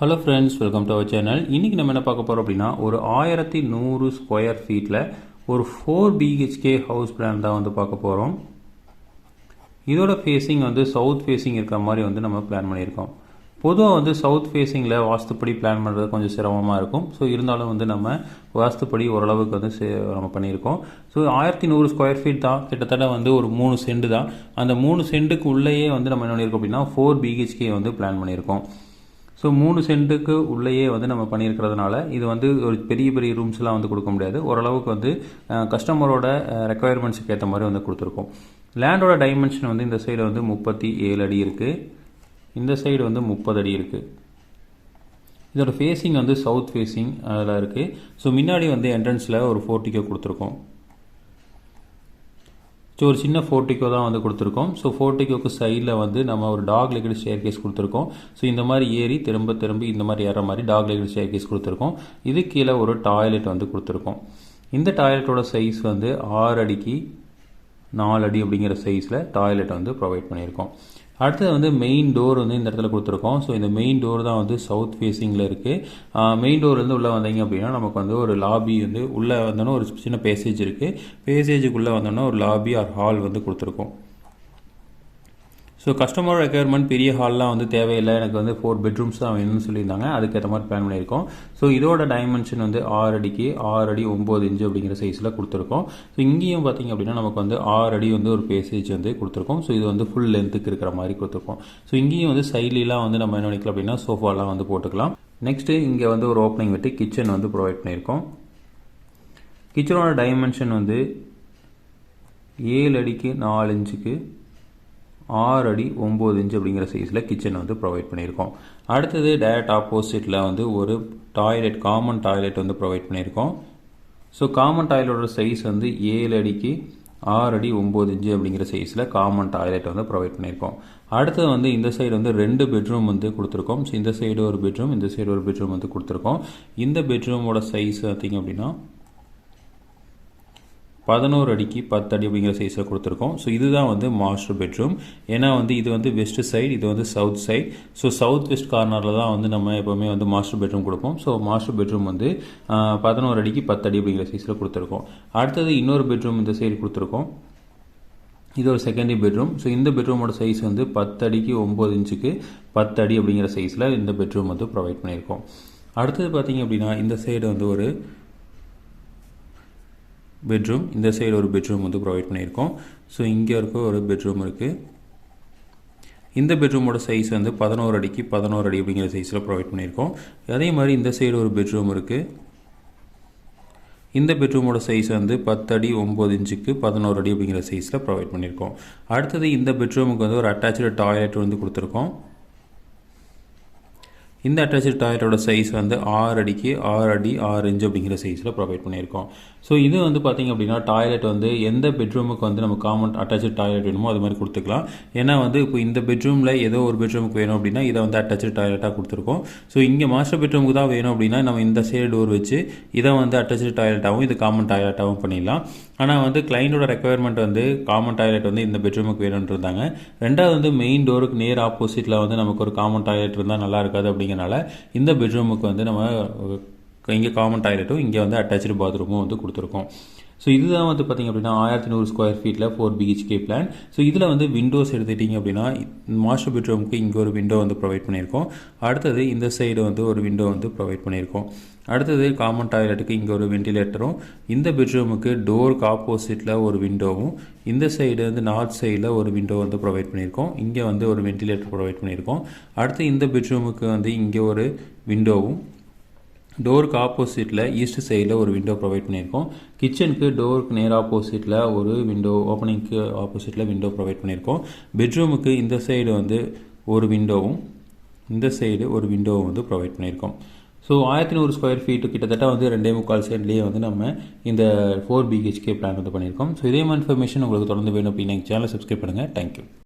Hello friends welcome to our channel இன்றைக்கி நம்ம என்ன பார்க்க போகிறோம் அப்படின்னா ஒரு ஆயிரத்தி நூறு ஸ்கொயர் ஃபீட்டில் ஒரு ஃபோர் பிஹெச்கே ஹவுஸ் பிளான் தான் வந்து பார்க்க போகிறோம் இதோட ஃபேஸிங் வந்து சவுத் ஃபேஸிங் இருக்கிற மாதிரி வந்து நம்ம பிளான் பண்ணியிருக்கோம். பொதுவாக வந்து சவுத் ஃபேஸிங்கில் வாஸ்துப்படி பிளான் பண்ணுறது கொஞ்சம் சிரமமாக இருக்கும். ஸோ இருந்தாலும் வந்து நம்ம வாஸ்துப்படி ஓரளவுக்கு வந்து நம்ம பண்ணியிருக்கோம். ஸோ ஆயிரத்தி நூறு ஸ்கொயர் ஃபீட் தான். கிட்டத்தட்ட வந்து ஒரு மூணு சென்ட் தான். அந்த மூணு சென்ட்டுக்கு உள்ளேயே வந்து நம்ம என்ன பண்ணியிருக்கோம் அப்படின்னா ஃபோர் பிஹெச்கே வந்து பிளான் பண்ணியிருக்கோம். ஸோ மூணு சென்ட்டுக்கு உள்ளேயே வந்து நம்ம பண்ணியிருக்கிறதுனால இது வந்து ஒரு பெரிய பெரிய ரூம்ஸ்லாம் வந்து கொடுக்க முடியாது. ஓரளவுக்கு வந்து கஸ்டமரோட ரெக்குவயர்மெண்ட்ஸுக்கு ஏற்ற மாதிரி வந்து கொடுத்துருக்கோம். லேண்டோட டைமென்ஷன் வந்து இந்த சைடு வந்து முப்பத்தி ஏழு அடி இருக்குது இந்த சைடு வந்து முப்பது அடி இருக்குது இதோட ஃபேஸிங் வந்து சவுத் ஃபேஸிங் அதில் இருக்குது ஸோ முன்னாடி வந்து என்ட்ரன்ஸில் ஒரு ஃபோர்ட்டிக்கோ கொடுத்துருக்கோம். ஸோ ஒரு சின்ன ஃபோர்ட்டிக்கோ தான் வந்து கொடுத்துருக்கோம். ஸோ ஃபோர்ட்டிக்கோக்கு சைடில் வந்து நம்ம ஒரு டாக் லெக்கட் ஸ்டேர் கேஸ் கொடுத்துருக்கோம். ஸோ இந்த மாதிரி ஏறி திரும்ப திரும்பி இந்த மாதிரி ஏற மாதிரி டாக் லெக்கட் ஸ்டேர் கேஸ் கொடுத்துருக்கோம். இது கீழே ஒரு டாய்லெட் வந்து கொடுத்துருக்கோம். இந்த டாய்லெட்டோட சைஸ் வந்து ஆறு அடிக்கு நாலு அடி அப்படிங்கிற சைஸில் டாய்லெட் வந்து ப்ரொவைட் பண்ணியிருக்கோம். அடுத்தது வந்து மெயின் டோர் வந்து இந்த இடத்துல கொடுத்துருக்கோம். ஸோ இந்த மெயின் டோர் தான் வந்து சவுத் ஃபேஸிங்கில் இருக்குது மெயின் டோர்லேருந்து உள்ளே வந்தீங்க அப்படின்னா நமக்கு வந்து ஒரு லாபி வந்து உள்ளே வந்தோன்னா ஒரு சின்ன பேசேஜ் இருக்குது பேசேஜுக்குள்ளே வந்தோன்னா ஒரு லாபி ஆர் ஹால் வந்து கொடுத்துருக்கோம். ஸோ கஸ்டமர் ரெக்குயர்மெண்ட் பெரிய ஹால்லாம் வந்து தேவையில்லை. எனக்கு வந்து ஃபோர் பெட்ரூம்ஸ் தான் வேணும்னு சொல்லியிருந்தாங்க. அதுக்கேற்ற மாதிரி பிளான் பண்ணியிருக்கோம். ஸோ இதோட டைமென்ஷன் வந்து ஆறு அடிக்கு ஆறு அடி ஒம்பது இன்ச்சு அப்படிங்கிற சைஸில் கொடுத்துருக்கோம். ஸோ இங்கேயும் பார்த்திங்க அப்படின்னா நமக்கு வந்து ஆறு அடி வந்து ஒரு பேசேஜ் வந்து கொடுத்துருக்கோம். ஸோ இது வந்து ஃபுல் லென்த்துக்கு இருக்கிற மாதிரி கொடுத்துருக்கோம். ஸோ இங்கேயும் வந்து சைட்லாம் வந்து நம்ம என்ன நினைக்கலாம் அப்படின்னா சோஃபாலாம் வந்து போட்டுக்கலாம். நெக்ஸ்ட்டு இங்கே வந்து ஒரு ஓப்பனிங் விட்டு கிச்சன் வந்து ப்ரொவைட் பண்ணியிருக்கோம். கிச்சனோட டைமென்ஷன் வந்து ஏழு அடிக்கு நாலு இன்ச்சுக்கு ஆறு அடி ஒம்பது இன்ச் அப்படிங்கிற சைஸில் கிச்சன் வந்து ப்ரொவைட் பண்ணியிருக்கோம். அடுத்தது டேரக்ட் ஆப்போசிட்டில் வந்து ஒரு டாய்லெட் காமன் டாய்லெட் வந்து ப்ரொவைட் பண்ணியிருக்கோம். ஸோ காமன் டாய்லெட்டோட சைஸ் வந்து ஏழு அடிக்கு ஆறு அடி ஒம்பது இன்ச்சு அப்படிங்கிற சைஸில் காமன் டாய்லெட் வந்து ப்ரொவைட் பண்ணியிருக்கோம். அடுத்தது வந்து இந்த சைடு வந்து ரெண்டு பெட்ரூம் வந்து கொடுத்துருக்கோம். ஸோ இந்த சைடு ஒரு பெட்ரூம் இந்த சைடு ஒரு பெட்ரூம் வந்து கொடுத்துருக்கோம். இந்த பெட்ரூமோட சைஸ் பார்த்திங்க அப்படின்னா பதினோரு அடிக்கு பத்து அடி அப்படிங்கிற சைஸில் கொடுத்துருக்கோம். ஸோ இதுதான் வந்து மாஸ்டர் பெட்ரூம் ஏன்னா வந்து இது வந்து வெஸ்ட் சைடு இது வந்து south side so south west கார்னரில் தான் வந்து நம்ம எப்போவுமே வந்து மாஸ்டர் பெட்ரூம் கொடுப்போம். ஸோ மாஸ்டர் பெட்ரூம் வந்து பதினோரு அடிக்கு பத்து அடி அப்படிங்கிற சைஸில் கொடுத்துருக்கோம். அடுத்தது இன்னொரு பெட்ரூம் இந்த சைடு கொடுத்துருக்கோம். இது ஒரு செகண்டரி பெட்ரூம் ஸோ இந்த பெட்ரூமோட சைஸ் வந்து பத்து அடிக்கு ஒம்பது இன்ச்சுக்கு பத்து அடி அப்படிங்கிற சைஸில் இந்த பெட்ரூம் வந்து ப்ரொவைட் பண்ணியிருக்கோம். அடுத்தது பார்த்தீங்க அப்படின்னா இந்த சைடு வந்து ஒரு பெட்ரூம் இந்த சைடு ஒரு பெட்ரூம் வந்து ப்ரொவைட் பண்ணியிருக்கோம். ஸோ இங்கே இருக்க ஒரு பெட்ரூம் இருக்குது இந்த பெட்ரூமோட சைஸ் வந்து பதினோரு அடிக்கு பதினோரு அடி அப்படிங்கிற சைஸில் ப்ரொவைட் பண்ணியிருக்கோம். அதே மாதிரி இந்த சைடு ஒரு பெட்ரூம் இருக்குது இந்த பெட்ரூமோட சைஸ் வந்து பத்து அடி ஒம்பது இன்ச்சுக்கு பதினோரு அடி அப்படிங்கிற சைஸில் ப்ரொவைட் பண்ணியிருக்கோம். அடுத்தது இந்த பெட்ரூமுக்கு வந்து ஒரு அட்டாச்சு டாய்லெட் வந்து கொடுத்துருக்கோம். இந்த அட்டாச்சு டாய்லெட்டோட சைஸ் வந்து ஆறு அடிக்கு ஆறு அடி ஆறு இன்ச் அப்படிங்கிற சைஸில் ப்ரொவைட் பண்ணியிருக்கோம். ஸோ இது வந்து பார்த்திங்க அப்படின்னா டாய்லெட் வந்து எந்த பெட்ரூமுக்கு வந்து நம்ம காமன் அட்டாச்சு டாய்லெட் வேணுமோ அது மாதிரி கொடுத்துக்கலாம். ஏன்னா வந்து இப்போ இந்த பெட்ரூமில் ஏதோ ஒரு பெட்ரூமுக்கு வேணும் அப்படின்னா இதை வந்து அட்டாச்சு டாய்லெட்டாக கொடுத்துருக்கோம். ஸோ இங்கே மாஸ்டர் பெட்ரூமுக்கு தான் வேணும் அப்படின்னா நம்ம இந்த சைடு டோர் வச்சு இதை வந்து அட்டாச்சு டாய்லெட்டாகவும் இது காமன் டாய்லெட்டாகவும் பண்ணிடலாம். ஆனால் வந்து கிளைண்டோட ரெக்குயர்மெண்ட் வந்து காமன் டாய்லெட் வந்து இந்த பெட்ரூமுக்கு வேணும்னு இருந்தாங்க. ரெண்டாவது வந்து மெயின் டோருக்கு நேர் ஆப்போசிட்டில் வந்து நமக்கு ஒரு காமன் டாய்லெட் இருந்தால் நல்லா இருக்காது அப்படிங்கிறனால இந்த பெட்ரூமுக்கு வந்து நம்ம இங்கே காமன் டாய்லெட்டும் இங்கே வந்து அட்டாச்சு பாத்ரூமும் வந்து கொடுத்துருக்கோம். ஸோ இதுதான் வந்து பார்த்திங்க அப்படின்னா ஆயிரத்தி நூறு ஸ்கொயர் ஃபீட்டில் ஃபோர் பிஹெச்கே பிளான் ஸோ இதில் வந்து விண்டோஸ் எடுத்துட்டிங்க அப்படின்னா மாஸ்டர் பெட்ரூமுக்கு இங்கே ஒரு விண்டோ வந்து ப்ரொவைட் பண்ணியிருக்கோம். அடுத்தது இந்த சைடு வந்து ஒரு விண்டோ வந்து ப்ரொவைட் பண்ணியிருக்கோம். அடுத்தது காமன் டாய்லெட்டுக்கு இங்கே ஒரு வென்டிலேட்டரும் இந்த பெட்ரூமுக்கு டோருக்கு ஆப்போசிட்டில் ஒரு விண்டோவும் இந்த சைடு வந்து நார்த் சைடில் ஒரு விண்டோ வந்து ப்ரொவைட் பண்ணியிருக்கோம். இங்கே வந்து ஒரு வென்டிலேட்டர் ப்ரொவைட் பண்ணியிருக்கோம். அடுத்து இந்த பெட்ரூமுக்கு வந்து இங்கே ஒரு விண்டோவும் டோருக்கு ஆப்போசிட்டில் ஈஸ்ட் சைடில் ஒரு விண்டோ ப்ரொவைட் பண்ணியிருக்கோம். கிச்சனுக்கு டோருக்கு நேர் ஆப்போசிட்டில் ஒரு விண்டோ ஓப்பனிங்க்கு ஆப்போசிட்டில் விண்டோ ப்ரொவைட் பண்ணியிருக்கோம். பெட்ரூமுக்கு இந்த சைடு வந்து ஒரு விண்டோவும் இந்த சைடு ஒரு விண்டோவும் வந்து ப்ரொவைட் பண்ணியிருக்கோம். ஸோ ஆயிரத்தி நூறு ஸ்கொயர் ஃபீட்டு கிட்டத்தட்ட வந்து ரெண்டே முக்கால் சைட்லேயே வந்து நம்ம இந்த ஃபோர் பிஹெச்கே பிளான் வந்து பண்ணியிருக்கோம். ஸோ இதே மாதிரி இன்ஃபர்மேஷன் உங்களுக்கு தொடர்ந்து வேணும் அப்படின்னா சேனலை சப்ஸ்கிரைப் பண்ணுங்கள் தேங்க்யூ